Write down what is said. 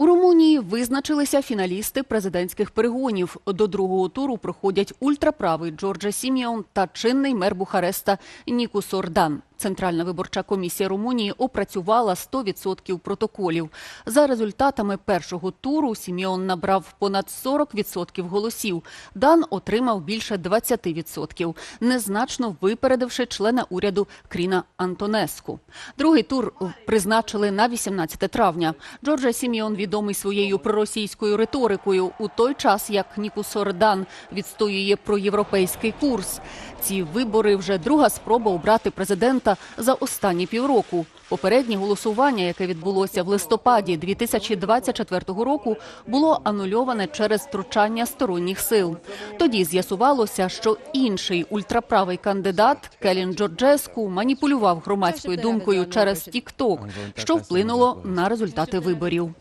У Румунії визначилися фіналісти президентських перегонів. До другого туру проходять ультраправий Джорджа Сіміон та чинний мер Бухареста Нікус Ордан. Центральна виборча комісія Румунії опрацювала 100% протоколів. За результатами першого туру Сіміон набрав понад 40% голосів. Дан отримав більше 20%, незначно випередивши члена уряду Кріна Антонеску. Другий тур призначили на 18 травня. Джорджа Сіміон відомий своєю проросійською риторикою у той час, як Нікус Ордан відстоює проєвропейський курс. Ці вибори вже друга спроба обрати президента за останні півроку. Попереднє голосування, яке відбулося в листопаді 2024 року, було анульоване через втручання сторонніх сил. Тоді з'ясувалося, що інший ультраправий кандидат Келін Джорджеску маніпулював громадською думкою через TikTok, що вплинуло на результати виборів.